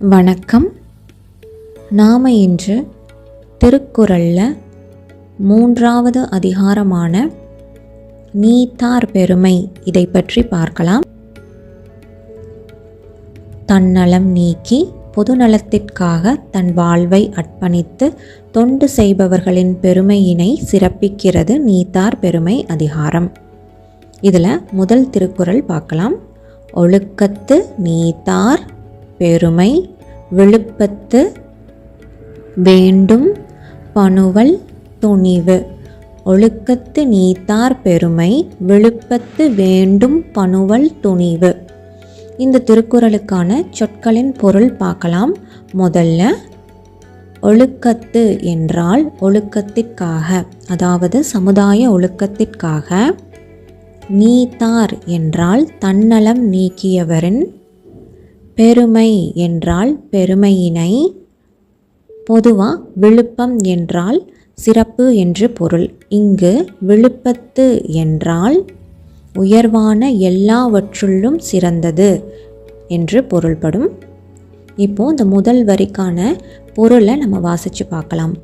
வணக்கம். நாம் இன்று திருக்குறளில் மூன்றாவது அதிகாரமான நீத்தார் பெருமை இதை பற்றி பார்க்கலாம். தன்னலம் நீக்கி பொதுநலத்திற்காக தன் வாழ்வை அர்ப்பணித்து தொண்டு செய்பவர்களின் பெருமையினை சிறப்பிக்கிறது நீத்தார் பெருமை அதிகாரம். இதில் முதல் திருக்குறள் பார்க்கலாம். ஒழுக்கத்து நீத்தார் பெருமை விழுப்பத்து வேண்டும் பணுவல் துணிவு. ஒழுக்கத்து நீத்தார் பெருமை விழுப்பத்து வேண்டும் பணுவல் துணிவு. இந்த திருக்குறளுக்கான சொற்களின் பொருள் பார்க்கலாம். முதல்ல ஒழுக்கத்து என்றால் ஒழுக்கத்திற்காக அதாவது சமுதாய ஒழுக்கத்திற்காக. நீத்தார் என்றால் தன்னலம் நீக்கியவரின் பெருமை என்றால் பெருமையினை பொதுவாக விழுப்பம் என்றால் சிறப்பு என்று பொருள். இங்கு விழுப்பத்து என்றால் உயர்வான எல்லாவற்றுள்ளும் சிறந்தது என்று பொருள்படும். இப்போ இந்த முதல் வரிக்கான பொருளை நம்ம வாசித்து பார்க்கலாம்.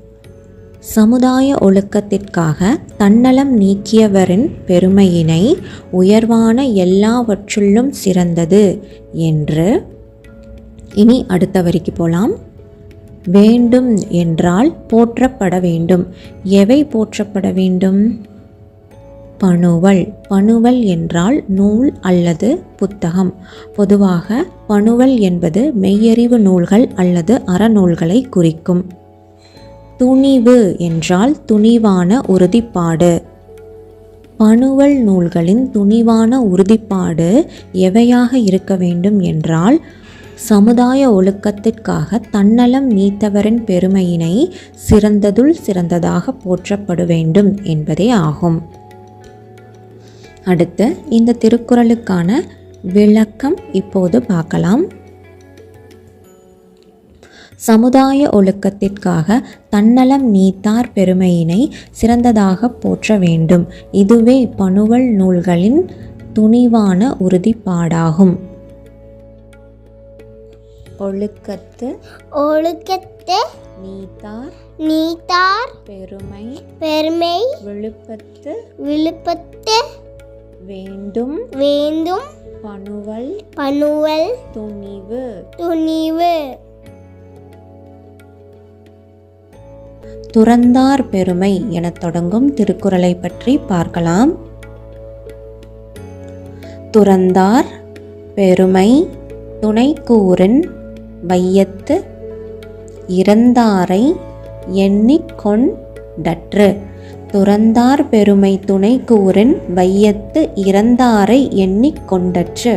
சமுதாய ஒழுக்கத்திற்காக தன்னலம் நீக்கியவரின் பெருமையினை உயர்வான எல்லாவற்றுள்ளும் சிறந்தது என்று இனி அடுத்த வரிக்கு போகலாம் வேண்டும் என்றால் போற்றப்பட வேண்டும். எவை போற்றப்பட வேண்டும்? பணுவல். பணுவல் என்றால் நூல் அல்லது புத்தகம். பொதுவாக பணுவல் என்பது மெய்யறிவு நூல்கள் அல்லது அறநூல்களை குறிக்கும். துணிவு என்றால் துணிவான உறுதிப்பாடு. பணுவல் நூல்களின் துணிவான உறுதிப்பாடு எவையாக இருக்க வேண்டும் என்றால் சமுதாய ஒழுக்கத்திற்காக தன்னலம் நீத்தவரின் பெருமையினை சிறந்ததுள் சிறந்ததாக போற்றப்பட வேண்டும் என்பதே ஆகும். அடுத்து இந்த திருக்குறளுக்கான விளக்கம் இப்போது பார்க்கலாம். சமுதாய ஒழுக்கத்திற்காக தன்னலம் நீத்தார் பெருமையினை சிறந்ததாக போற்ற வேண்டும். இதுவே பணுவல் நூல்களின் துணிவான உறுதிப்பாடாகும். ஒழுக்கத்து ஒழுக்கத்து நீத்தார் நீத்தார் பெருமை பெருமை விழுப்பத்து விழுப்பத்து வேண்டும் வேண்டும் பணுவல் பணுவல் துணிவு துணிவு துறந்தார் பெருமை எனத் தொடங்கும் திருக்குறளை பற்றி பார்க்கலாம். துறந்தார் பெருமை துணைக்கூறின் வையத்து இறந்தாரை எண்ணிக்கொண்டற்று துறந்தார் பெருமை துணைக்கூறின் வையத்து இறந்தாரை எண்ணிக்கொண்டற்று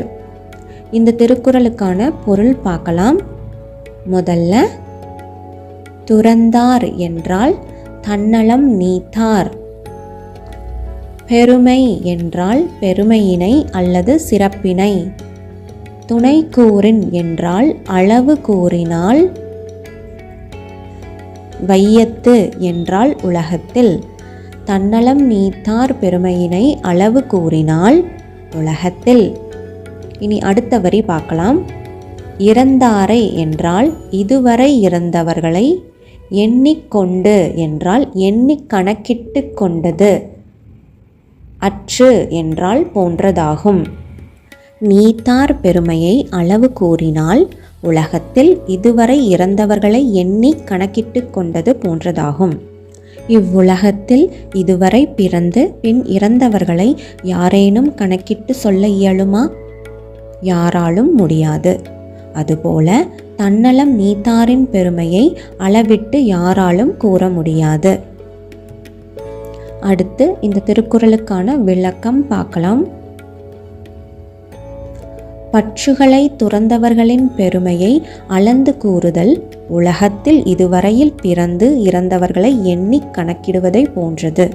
இந்த திருக்குறளுக்கான பொருள் பார்க்கலாம். முதல்ல துறந்தார் என்றால் தன்னலம் நீத்தார். பெருமை என்றால் பெருமையினை அல்லது சிறப்பினை. துணை கூறின் என்றால் அளவு கூறினால் வையத்து என்றால் உலகத்தில். தன்னலம் நீத்தார் பெருமையினை அளவு கூறினால் உலகத்தில். இனி அடுத்த வரி பார்க்கலாம். இறந்தாரை என்றால் இதுவரை இறந்தவர்களை எண்ணிக்கொண்டு என்றால் எண்ணி கணக்கிட்டு கொண்டது. அற்று என்றால் போன்றதாகும். நீத்தார் பெருமையை அளவு கூறினால் உலகத்தில் இதுவரை இறந்தவர்களை எண்ணி கணக்கிட்டு கொண்டது போன்றதாகும். இவ்வுலகத்தில் இதுவரை பிறந்து பின் இறந்தவர்களை யாரேனும் கணக்கிட்டு சொல்ல இயலுமா? யாராலும் முடியாது. அதுபோல தன்னலம் நீத்தாரின் பெருமையை அளவிட்டு யாராலும் கூற முடியாது. அடுத்து இந்த திருக்குறளுக்கான விளக்கம் பார்க்கலாம். பற்றுகளை துறந்தவர்களின் பெருமையை அளந்து கூறுதல் உலகத்தில் இதுவரையில் பிறந்து இறந்தவர்களை எண்ணி கணக்கிடுவதை போன்றது.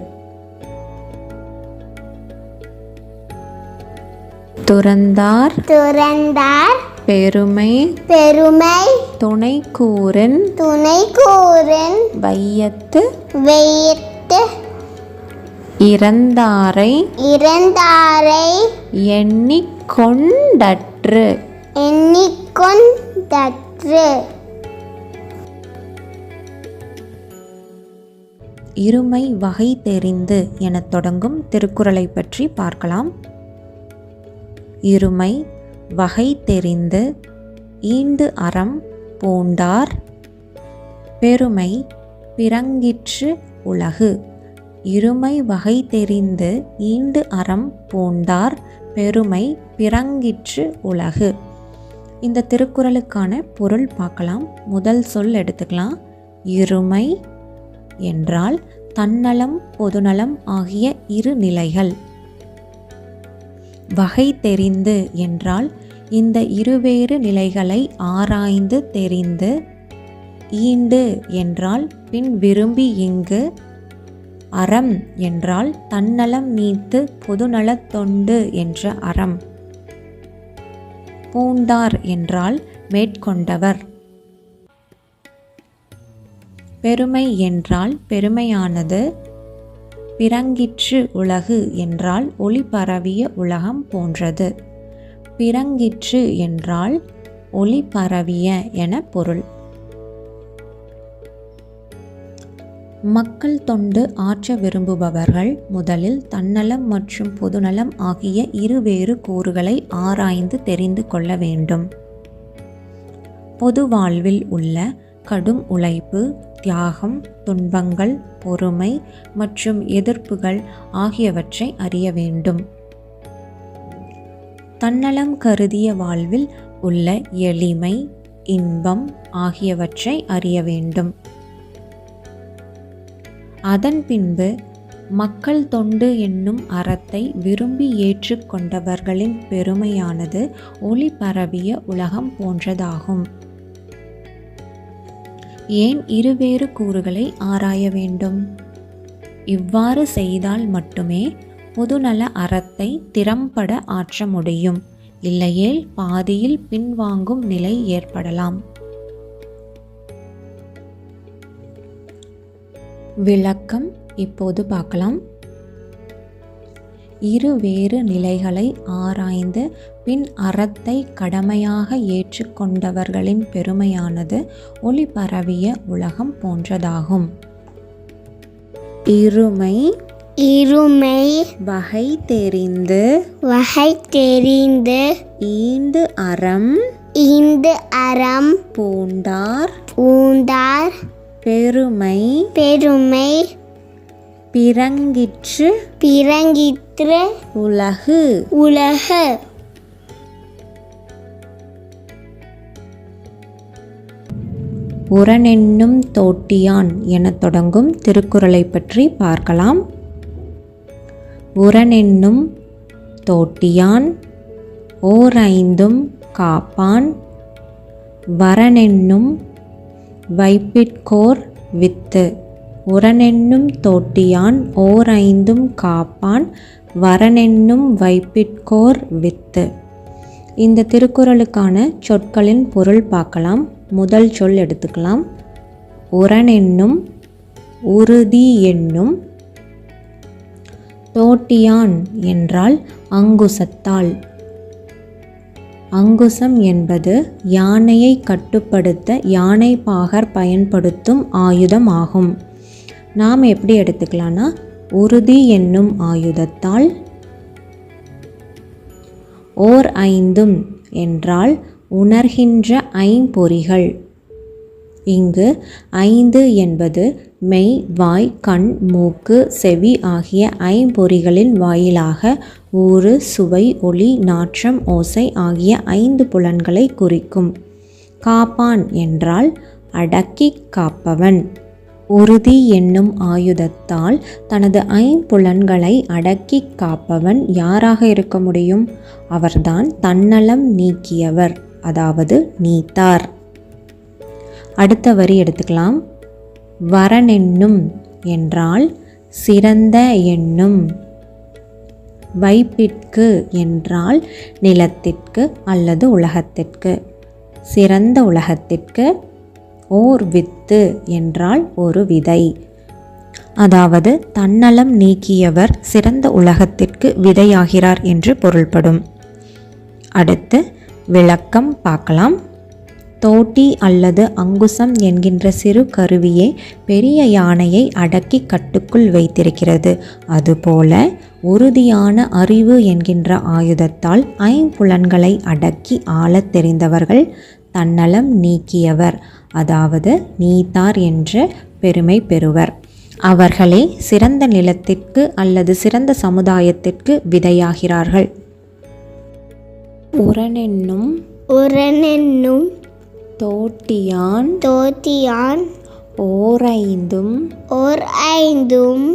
துறந்தார் துறந்தார் பெருமை பெருமை துணை கூறின் துணை கூறின் வையத்து வைத்து இறந்தாரை இறந்தாரை எண்ணிக்கொண்டற்று. எண்ணிக்கொண்டற்று. இருமை வகை தெரிந்து எனத் தொடங்கும் திருக்குறளை பற்றி பார்க்கலாம். இருமை வகை தெரிந்து ஈண்டு அறம் பூண்டார். பெருமை பிறங்கிற்று உலகு. இருமை வகை தெரிந்து ஈண்டு அறம் பூண்டார் பெருமை பிறங்கிற்று உலகு. இந்த திருக்குறளுக்கான பொருள் பார்க்கலாம். முதல் சொல் எடுத்துக்கலாம். இருமை என்றால் தன்னலம் பொதுநலம் ஆகிய இரு நிலைகள். வகை தெரிந்து என்றால் இந்த இருவேறு நிலைகளை ஆராய்ந்து தெரிந்து ஈண்டு என்றால் பின் விரும்பி இங்கு அறம் என்றால் தன்னலம் நீத்து பொதுநலத் தொண்டு என்ற அறம். பூண்டார் என்றால் மேற்கொண்டவர். பெருமை என்றால் பெருமையானது. பிறங்கிற்று உலகு என்றால் ஒளி பரவிய உலகம் போன்றது. பிறங்கிற்று என்றால் ஒளி பரவிய என பொருள். மக்கள் தொண்டு ஆற்ற விரும்புபவர்கள் முதலில் தன்னலம் மற்றும் பொதுநலம் ஆகிய இருவேறு கூறுகளை ஆராய்ந்து தெரிந்து கொள்ள வேண்டும். பொது வாழ்வில் உள்ள கடும் உழைப்பு தியாகம் துன்பங்கள் பொறுமை மற்றும் எதிர்ப்புகள் ஆகியவற்றை அறிய வேண்டும். தன்னலம் கருதிய வாழ்வில் உள்ள எளிமை இன்பம் ஆகியவற்றை அறிய வேண்டும். அதன் பின்பு மக்கள் தொண்டு என்னும் அறத்தை விரும்பி ஏற்றுக்கொண்டவர்களின் பெருமையானது ஒளி பரவிய உலகம் போன்றதாகும். ஏன் இருவேறு கூறுகளை ஆராய வேண்டும்? இவ்வாறு செய்தால் மட்டுமே பொதுநல அறத்தை திறம்பட ஆற்ற முடியும். இல்லையேல் பாதியில் பின்வாங்கும் நிலை ஏற்படலாம். விளக்கம் இப்போது பார்க்கலாம். இரு வேறு நிலைகளை ஆராய்ந்து பின் அறத்தை கடமையாக ஏற்றுக்கொண்டவர்களின் பெருமையானது ஒளி பரவிய உலகம் போன்றதாகும். இருமை இருமை வகை தெரிந்து வகை தெரிந்து ஈண்டு அறம் இந்த அறம் பூண்டார் பூண்டார் பெருமை பெருமை பிறங்கிற்று பிறங்கிற்று உலகு. உலகு. உரனென்னும் தோட்டியான் எனத் தொடங்கும் திருக்குறளை பற்றி பார்க்கலாம். உரனென்னும் தோட்டியான் ஓர் ஐந்தும் காப்பான். வரனென்னும் வைப்பிற்கோர் வித்து. உரனென்னும் தோட்டியான் ஓர் ஐந்தும் காப்பான் வரனென்னும் வைப்பிற்கோர் வித்து. இந்த திருக்குறளுக்கான சொற்களின் பொருள் பார்க்கலாம். முதல் சொல் எடுத்துக்கலாம். உரனென்னும் உறுதி என்னும் தோட்டியான் என்றால் அங்குசத்தால். அங்குசம் என்பது யானையை கட்டுப்படுத்த யானை பாகர் பயன்படுத்தும் ஆயுதம் ஆகும் நாம் எப்படி எடுத்துக்கலாம்னா உறுதி என்னும் ஆயுதத்தால் ஓர் ஐந்தும் என்றால் உணர்கின்ற ஐம்பொறிகள். இங்கு ஐந்து என்பது மெய் வாய் கண் மூக்கு செவி ஆகிய ஐம்பொறிகளின் வாயிலாக ஊறு சுவை ஒளி நாற்றம் ஓசை ஆகிய ஐந்து புலன்களை குறிக்கும். காப்பான் என்றால் அடக்கி காப்பவன். உறுதி என்னும் ஆயுதத்தால் தனது ஐம்புலன்களை அடக்கி காப்பவன் யாராக இருக்க முடியும்? அவர்தான் தன்னலம் நீக்கியவர் அதாவது நீத்தார். அடுத்த வரி எடுத்துக்கலாம். வரனென்னும் என்றால் சிறந்த எண்ணும். வைப்பிற்கு என்றால் நிலத்திற்கு அல்லது உலகத்திற்கு. சிறந்த உலகத்திற்கு ஓர் வித்து என்றால் ஒரு விதை. அதாவது தன்னலம் நீக்கியவர் சிறந்த உலகத்திற்கு விதையாகிறார் என்று பொருள்படும். அடுத்து விளக்கம் பார்க்கலாம். தோட்டி அல்லது அங்குசம் என்கின்ற சிறு கருவியே பெரிய யானையை அடக்கி கட்டுக்குள் வைத்திருக்கிறது. அதுபோல உறுதியான அறிவு என்கின்ற ஆயுதத்தால் ஐம்புலன்களை அடக்கி ஆளத் தெரிந்தவர்கள் தன்னலம் நீக்கியவர். அதாவது நீத்தார் என்ற பெருமை பெறுவர். அவர்களே சிறந்த நிலத்திற்கு அல்லது சிறந்த சமுதாயத்திற்கு விதையாகிறார்கள். உரனென்னும் உரனென்னும் தோட்டியான் தோத்தியான் ஓரைந்தும் ஓர் ஐந்தும்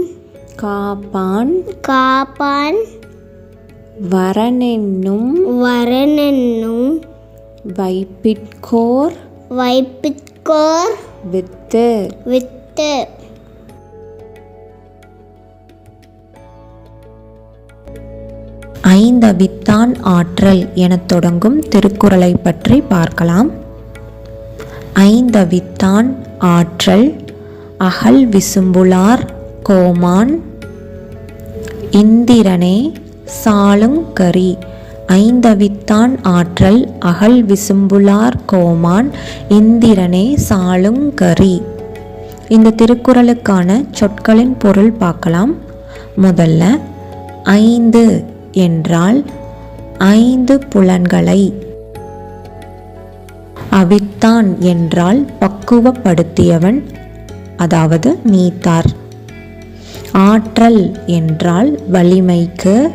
காப்பான் காப்பான் வரனென்னும் வரனென்னும் வைப்பிற்கோர் வைப்பிற்கோர் வித்து வித்து ஐந்தவித்தான் ஆற்றல் எனத் தொடங்கும் திருக்குறளை பற்றி பார்க்கலாம். ஐந்தவித்தான் ஆற்றல் அகல் விசும்புலார் கோமான். இந்திரனே சாலுங்கரி ஐந்தவித்தான் ஆற்றல் அகல் விசும்புலார் கோமான். இந்திரனே சாலுங்கரி இந்த திருக்குறளுக்கான சொற்களின் பொருள் பார்க்கலாம். முதல்ல ஐந்து என்றால் ஐந்து புலன்களை. அவித்தான் என்றால் பக்குவப்படுத்தியவன் அதாவது நீத்தார். ஆற்றல் என்றால் வலிமைக்கு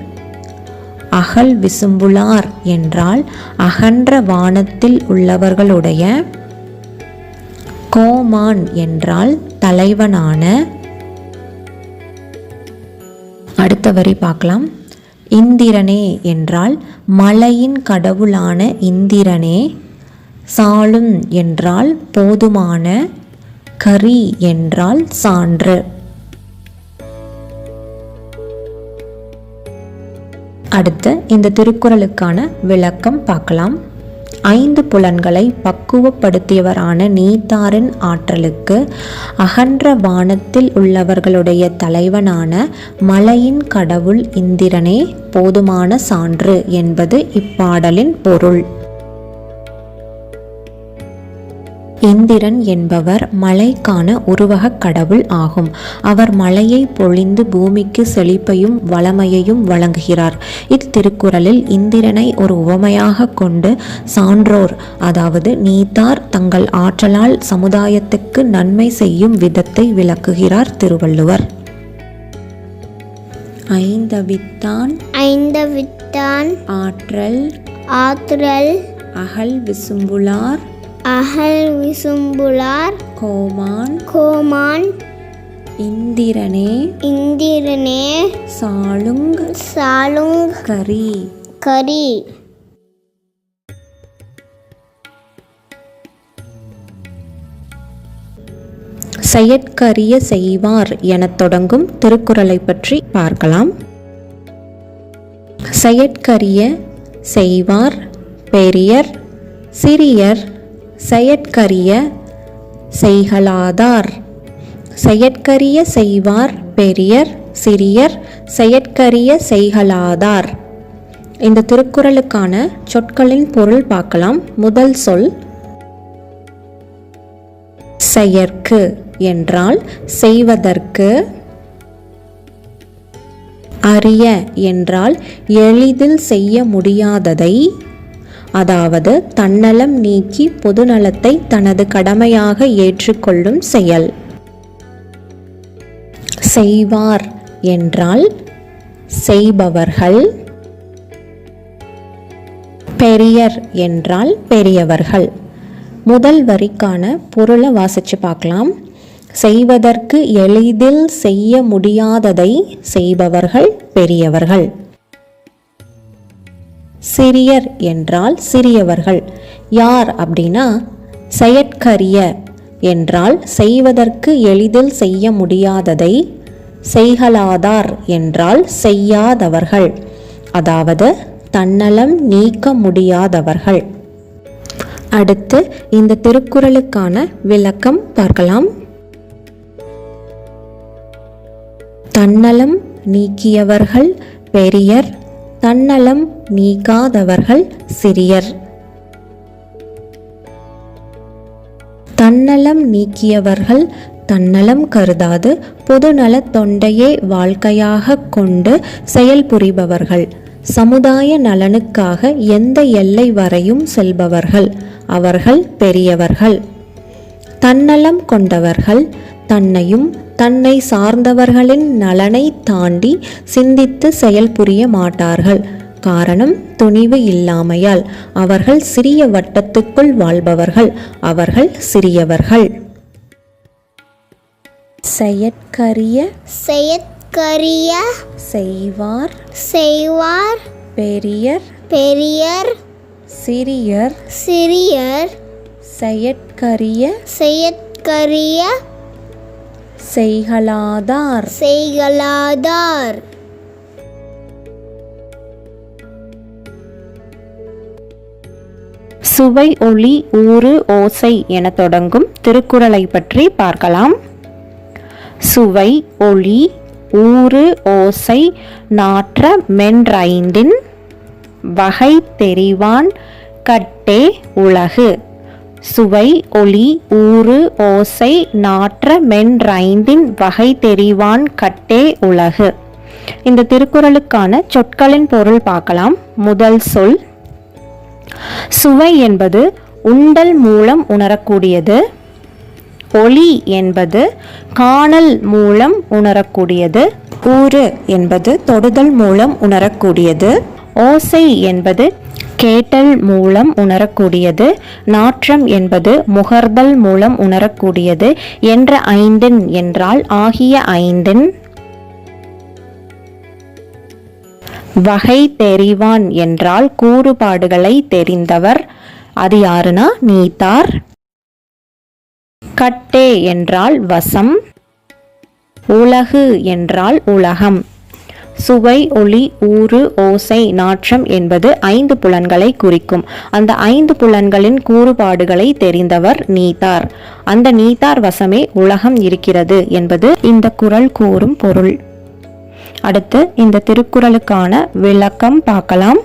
அகல் விசும்புலார் என்றால் அகன்ற வானத்தில் உள்ளவர்களுடைய கோமான் என்றால் தலைவனான. அடுத்த வரி பார்க்கலாம். இந்திரனே என்றால் மலையின் கடவுளான இந்திரனே. சாலும் என்றால் போதுமான கரி என்றால் சான்று. அடுத்து இந்த திருக்குறளுக்கான விளக்கம் பார்க்கலாம். ஐந்து புலன்களை பக்குவப்படுத்தியவரான நீத்தாரின் ஆற்றலுக்கு அகன்ற வானத்தில் உள்ளவர்களுடைய தலைவனான மலையின் கடவுள் இந்திரனே போதுமான சான்று என்பது இப்பாடலின் பொருள். இந்திரன் என்பவர் மழைக்கான உருவகக் கடவுள் ஆகும். அவர் மழையை பொழிந்து பூமிக்கு செழிப்பையும் வளமையையும் வழங்குகிறார். இத்திருக்குறளில் இந்திரனை ஒரு உவமையாக கொண்டு சான்றோர் அதாவது நீத்தார் தங்கள் ஆற்றலால் சமுதாயத்துக்கு நன்மை செய்யும் விதத்தை விளக்குகிறார் திருவள்ளுவர். ஐந்தவித்தான் ஐந்தவித்தான் ஆற்றல் ஆத்துரல் அகல் விசும்புலார் அகல் விசும்புலார் கோமான் கோமான் இந்திரனே இந்திரனே சாளுங் சாலுங் கரி கரி. செயற்கரிய செய்வார் எனத் தொடங்கும் திருக்குறளை பற்றி பார்க்கலாம். செயற்கரிய செய்வார் பெரியர் சிறியர் செயற்கரிய செய்கலாதார் செயற்கரிய செய்வார் பெரியர் சிறியர் செயற்கரிய செய்கலாதார் இந்த திருக்குறளுக்கான சொற்களின் பொருள் பார்க்கலாம். முதல் சொல் செயற்கு என்றால் செய்வதற்கு. அறிய என்றால் எளிதில் செய்ய முடியாததை. அதாவது தன்னலம் நீக்கி பொதுநலத்தை தனது கடமையாக ஏற்றுக்கொள்ளும் செயல். செய்வார் என்றால் செய்பவர்கள் பெரியர் என்றால் பெரியவர்கள். முதல் வரிக்கான பொருளை வாசித்து பார்க்கலாம். செய்வதற்கு எளிதில் செய்ய முடியாததை செய்பவர்கள் பெரியவர்கள். சிறியர் என்றால் சிறியவர்கள். யார் அப்படின்னா செயற்கரிய என்றால் செய்வதற்கு எளிதில் செய்ய முடியாததை செய்கலாதார் என்றால் செய்யாதவர்கள். அதாவது தன்னலம் நீக்க முடியாதவர்கள். அடுத்து இந்த திருக்குறளுக்கான விளக்கம் பார்க்கலாம். தன்னலம் நீக்கியவர்கள் பெரியர் தன்னலம் நீக்காதவர்கள் சிறியர். தன்னலம் நீக்கியவர்கள் தன்னலம் கருதாது பொதுநல தொண்டையே வாழ்க்கையாக கொண்டு செயல்புரிபவர்கள் சமுதாய நலனுக்காக எந்த எல்லை வரையும் செல்பவர்கள் அவர்கள் பெரியவர்கள். தன்னலம் கொண்டவர்கள் தன்னையும் தன்னை சார்ந்தவர்களின் நலனை தாண்டி சிந்தித்து செயல்புரிய மாட்டார்கள். காரணம் துணிவு இல்லாமையால் அவர்கள் சிறிய வட்டத்துக்குள் வாழ்பவர்கள். அவர்கள் சிறியவர்கள். செயற்கரிய செயற்கரிய செய்வார். செய்வார். பெரியர். பெரியர். சிறியர். சிறியர். செயற்கரிய செயற்கரிய செய்கலாதார் செய்கலாதார் சுவை ஒளி ஊறு ஓசை என தொடங்கும் திருக்குறளை பற்றி பார்க்கலாம். சுவை ஒளி ஊறு ஓசை நாற்ற மென்றைந்தின் வகை தெரிவான் கட்டே உலகு. சுவை ஒளி ஊறு ஓசை நாற்ற மென்றைந்தின் வகை தெரிவான் கட்டே உலகு. இந்த திருக்குறளுக்கான சொற்களின் பொருள் பார்க்கலாம். முதல் சொல் சுவை என்பது உண்டல் மூலம் உணரக்கூடியது. ஒளி என்பது காணல் மூலம் உணரக்கூடியது. ஊறு என்பது தொடுதல் மூலம் உணரக்கூடியது. ஓசை என்பது கேட்டல் மூலம் உணரக்கூடியது நாற்றம் என்பது முகர்தல் மூலம் உணரக்கூடியது என்ற ஐந்தின் என்றால் ஆகிய ஐந்தின் வகை தெரிவான் என்றால் கூறுபாடுகளை தெரிந்தவர். அது யாருனா? நீத்தார். கட்டே என்றால் வசம். உலகு என்றால் உலகம். சுவை ஒளி ஊறு ஓசை நாற்றம் என்பது ஐந்து புலன்களை குறிக்கும். அந்த ஐந்து புலன்களின் கூறுபாடுகளை தெரிந்தவர் நீத்தார் அந்த நீத்தார் வசமே உலகம் இருக்கிறது என்பது இந்த குறள் கூறும் பொருள். அடுத்து இந்த திருக்குறளுக்கான விளக்கம் பார்க்கலாம்.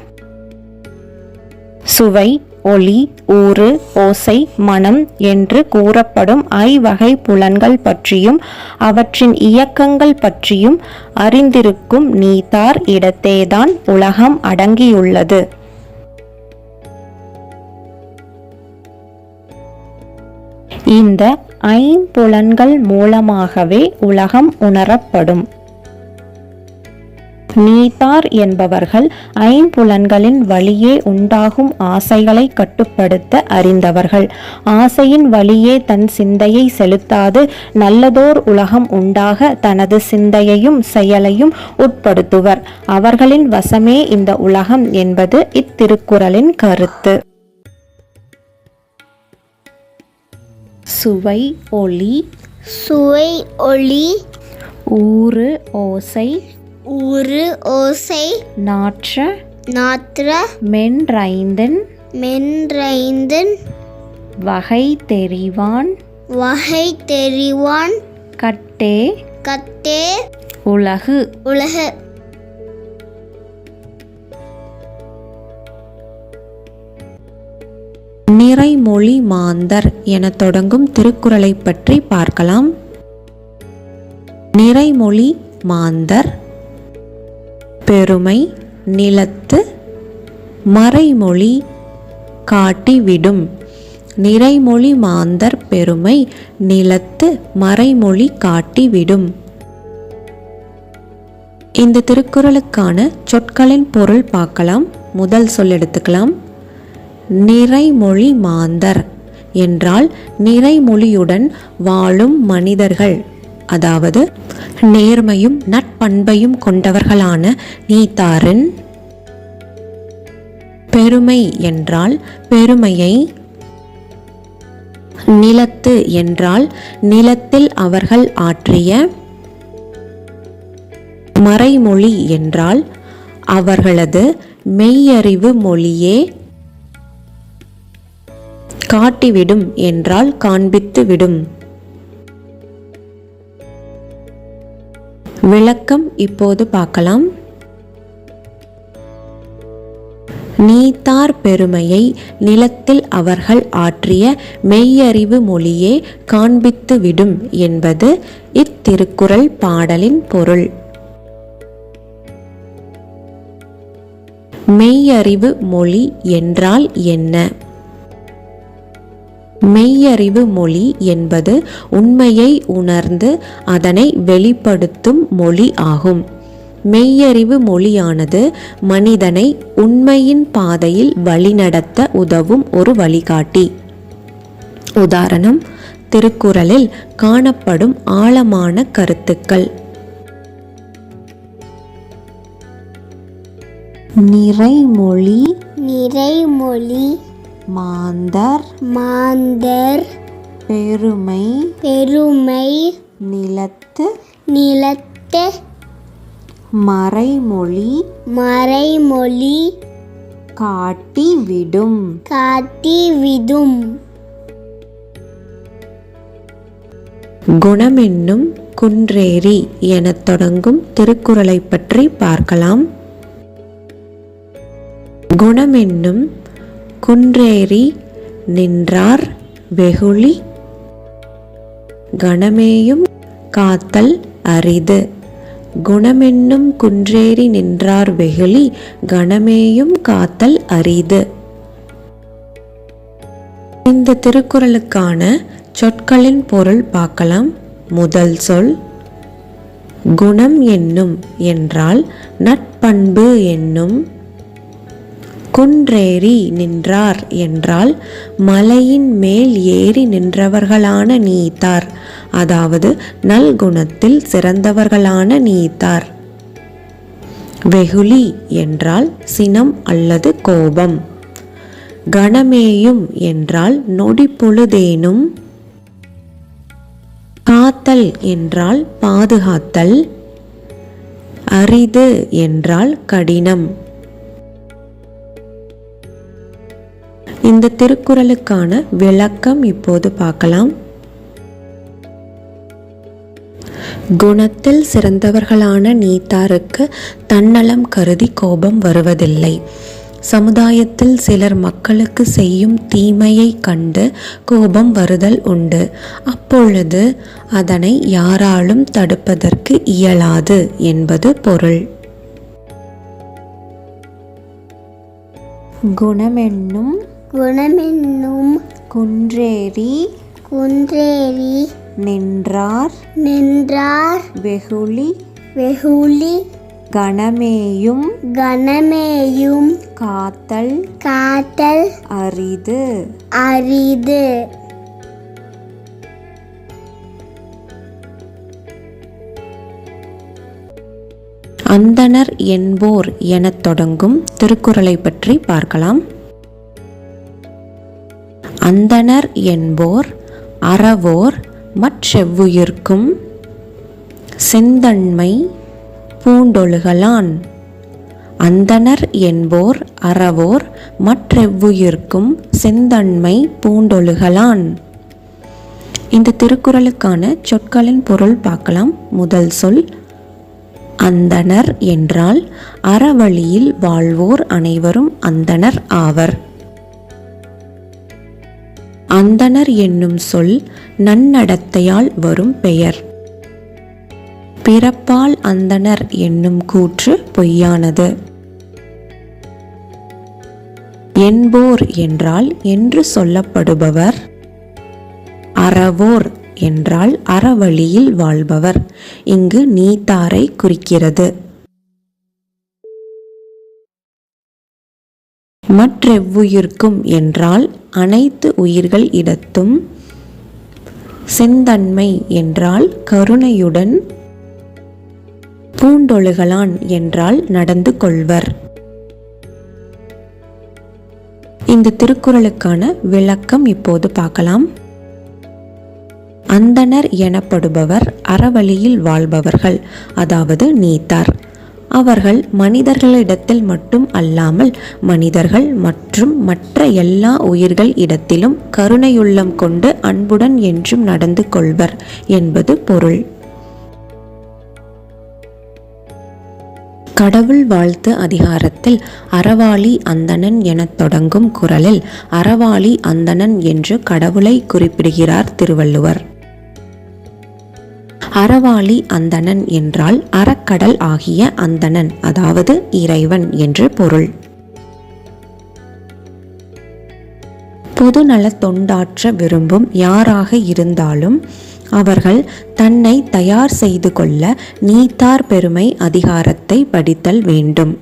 சுவை ஒளி ஊறு ஓசை மனம் என்று கூறப்படும் ஐவகை புலன்கள் பற்றியும் அவற்றின் இயக்கங்கள் பற்றியும் அறிந்திருக்கும் நீதார் இடத்தேதான் உலகம் அடங்கியுள்ளது. இந்த ஐம்புலன்கள் மூலமாகவே உலகம் உணரப்படும். நீத்தார் என்பவர்கள் ஐம்புலன்களின் வழியே உண்டாகும் ஆசைகளை கட்டுப்படுத்த அறிந்தவர்கள். ஆசையின் வழியே தன் சிந்தையை செலுத்தாது நல்லதோர் உலகம் உண்டாக தனது சிந்தையையும் செயலையும் உட்படுத்துவர். அவர்களின் வசமே இந்த உலகம் என்பது இத்திருக்குறளின் கருத்து. சுவை ஒளி சுவை ஒளி ஊறு ஓசை ஊறு ஓசை நாற்ற நாத்திர மென்றைந்தன் மென்றைந்தன் வகை தெரிவான் வகை தெரிவான் கட்டே கத்தே உலகு. உலக. நிறைமொழி மாந்தர் என தொடங்கும் திருக்குறளை பற்றி பார்க்கலாம். நிறைமொழி மாந்தர் பெருமை நிலத்து மறைமொழி காட்டிவிடும். நிறைமொழி மாந்தர் பெருமை நிலத்து மறைமொழி காட்டிவிடும். இந்த திருக்குறளுக்கான சொற்களின் பொருள் பார்க்கலாம். முதல் சொல் எடுத்துக்கலாம். நிறைமொழி மாந்தர் என்றால் நிறைமொழியுடன் வாழும் மனிதர்கள். அதாவது நேர்மையும் நட்பண்பையும் கொண்டவர்களான நீத்தாரின் பெருமை என்றால் பெருமையை நிலத்து என்றால் நிலத்தில் அவர்கள் ஆற்றிய மறைமொழி என்றால் அவர்களது மெய்யறிவு மொழியே காட்டிவிடும் என்றால் காண்பித்து விடும் விளக்கம் இப்போது பார்க்கலாம். நீத்தார் பெருமையை நிலத்தில் அவர்கள் ஆற்றிய மெய்யறிவு மொழியே காண்பித்துவிடும் என்பது இத்திருக்குறள் பாடலின் பொருள். மெய்யறிவு மொழி என்றால் என்ன? மெய்யறிவு மொழி என்பது உண்மையை உணர்ந்து அதனை வெளிப்படுத்தும் மொழி ஆகும். மெய்யறிவு மொழியானது மனிதனை உண்மையின் பாதையில் வழிநடத்த உதவும் ஒரு வழிகாட்டி. உதாரணம் திருக்குறளில் காணப்படும் ஆழமான கருத்துக்கள். நிறைமொழி நிறைமொழி மாந்தர் மாந்தர் பெருமை பெருமை நிலத்து நிலத்த மறைமொழி மறைமொழி காட்டி விடும் காட்டி விடும் குணமென்னும் குன்றேறி எனத் தொடங்கும் திருக்குறளை பற்றி பார்க்கலாம். குணமென்னும் குன்றேறி நின்றார் வெகுளி. கணமேயும் காத்தல் அரிது. குணமென்னும் குன்றேறி நின்றார் வெகுளி கணமேயும் காத்தல் அரிது. இந்த திருக்குறளுக்கான சொற்களின் பொருள் பார்க்கலாம். முதல் சொல் குணம் என்னும் என்றால் நட்பண்பு என்னும் குன்றேறி நின்றார் என்றால் மலையின் மேல் ஏறி நின்றவர்களான நீத்தார். அதாவது நல்குணத்தில் சிறந்தவர்களான நீத்தார். வெகுளி என்றால் சினம் அல்லது கோபம். கணமேயும் என்றால் நொடி பொழுதேனும். காத்தல் என்றால் பாதுகாத்தல். அரிது என்றால் கடினம். இந்த திருக்குறளுக்கான விளக்கம் இப்போது பார்க்கலாம். குணத்தில் சிறந்தவர்களான நீத்தாருக்கு தன்னலம் கருதி கோபம் வருவதில்லை. சமுதாயத்தில் சிலர் மக்களுக்கு செய்யும் தீமையை கண்டு கோபம் வருதல் உண்டு. அப்பொழுது அதனை யாராலும் தடுப்பதற்கு இயலாது என்பது பொருள். குணமென்னும் குணமென்னும் குன்றேறி குன்றேறி நின்றார். நின்றார். வெகுளி வெகுளி கணமேயும் கணமேயும் காத்தல் காத்தல் அரிது. அரிது. அந்தணர் என்போர் எனத் தொடங்கும் திருக்குறளை பற்றி பார்க்கலாம். அந்தணர் என்போர் அறவோர் மற்றெவ்வுயிர்க்கும் செந்தன்மை பூண்டொழுகலான். அந்தணர் என்போர் அறவோர் மற்றெவ்வுயிர்க்கும் செந்தன்மை பூண்டொழுகலான். இந்த திருக்குறளுக்கான சொற்களின் பொருள் பார்க்கலாம். முதல் சொல் அந்தணர் என்றால் அறவழியில் வாழ்வோர் அனைவரும் அந்தணர் ஆவர். அந்தணர் என்னும் சொல் நன்னடத்தையால் வரும் பெயர். பிறப்பால் அந்தணர் என்னும் கூற்று பொய்யானது. என்போர் என்றால் என்று சொல்லப்படுபவர். அறவோர் என்றால் அறவழியில் வாழ்பவர். இங்கு நீத்தாரை குறிக்கிறது. மற்றெவ்வுயிர்க்கும் என்றால் அனைத்து உயிர்கள் இடத்தும் செந்தன்மை என்றால் கருணையுடன் பூண்டொழுகலான் என்றால் நடந்து கொள்வர். இந்த திருக்குறளுக்கான விளக்கம் இப்போது பார்க்கலாம். அந்தணர் எனப்படுபவர் அறவழியில் வாழ்பவர்கள் அதாவது நீத்தார். அவர்கள் மனிதர்களிடத்தில் மட்டும் அல்லாமல் மனிதர்கள் மற்றும் மற்ற எல்லா உயிர்கள் இடத்திலும் கருணையுள்ளம் கொண்டு அன்புடன் என்றும் நடந்து கொள்வர் என்பது பொருள். கடவுள் வாழ்த்து அதிகாரத்தில் அறவாளி அந்தணன் எனத் தொடங்கும் குரலில் அறவாளி அந்தணன் என்று கடவுளை குறிப்பிடுகிறார் திருவள்ளுவர். அறவாளி அந்தணன் என்றால் அறக்கடல் ஆகிய அந்தணன் அதாவது இறைவன் என்று பொருள். பொதுநலத் தொண்டாற்ற விரும்பும் யாராக இருந்தாலும் அவர்கள் தன்னை தயார் செய்து கொள்ள நீத்தார் பெருமை அதிகாரத்தை படித்தல் வேண்டும்.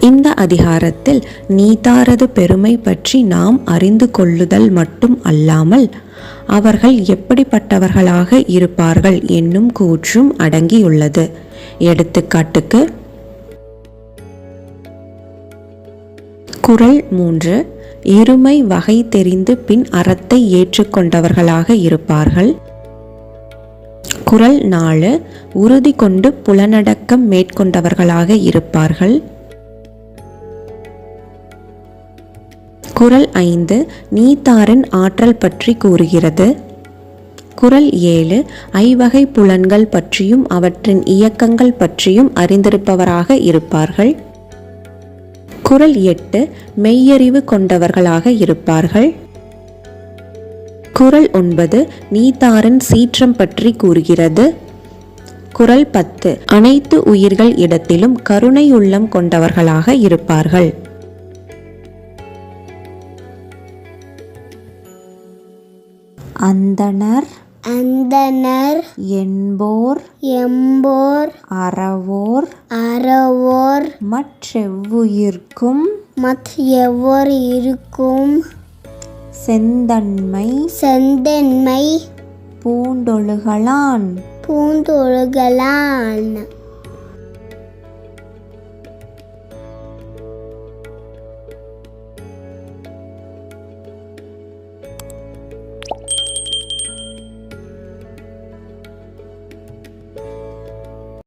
இந்த அதிகாரத்தில் நீதாரது பெருமை பற்றி நாம் அறிந்து கொள்ளுதல் மட்டும் அல்லாமல் அவர்கள் எப்படிப்பட்டவர்களாக இருப்பார்கள் என்னும் கூற்றும் அடங்கியுள்ளது. எடுத்துக்காட்டுக்கு குறள் மூன்று எருமை வகை தெரிந்து பின் அறத்தை ஏற்றுக்கொண்டவர்களாக இருப்பார்கள். குறள் நாலு உறுதி கொண்டு புலனடக்கம் மேற்கொண்டவர்களாக இருப்பார்கள். குரல் ஐந்து நீத்தாரின் ஆற்றல் பற்றி கூறுகிறது. குறள் ஏழு ஐவகை புலன்கள் பற்றியும் அவற்றின் இயக்கங்கள் பற்றியும் அறிந்திருப்பவராக இருப்பார்கள். குரல் எட்டு மெய்யறிவு கொண்டவர்களாக இருப்பார்கள். குறள் ஒன்பது நீத்தாரின் சீற்றம் பற்றி கூறுகிறது. குறள் பத்து அனைத்து உயிர்கள் இடத்திலும் கருணை உள்ளம் கொண்டவர்களாக இருப்பார்கள். அந்தணர் அந்தனர் என்போர் எம்போர் அறவோர் அறவோர் மற்றெவ்வுயிர்க்கும் மத் எவ்வோர் இருக்கும். செந்தன்மை செந்தன்மை பூண்டொழுகலான் பூந்தொழுகலான்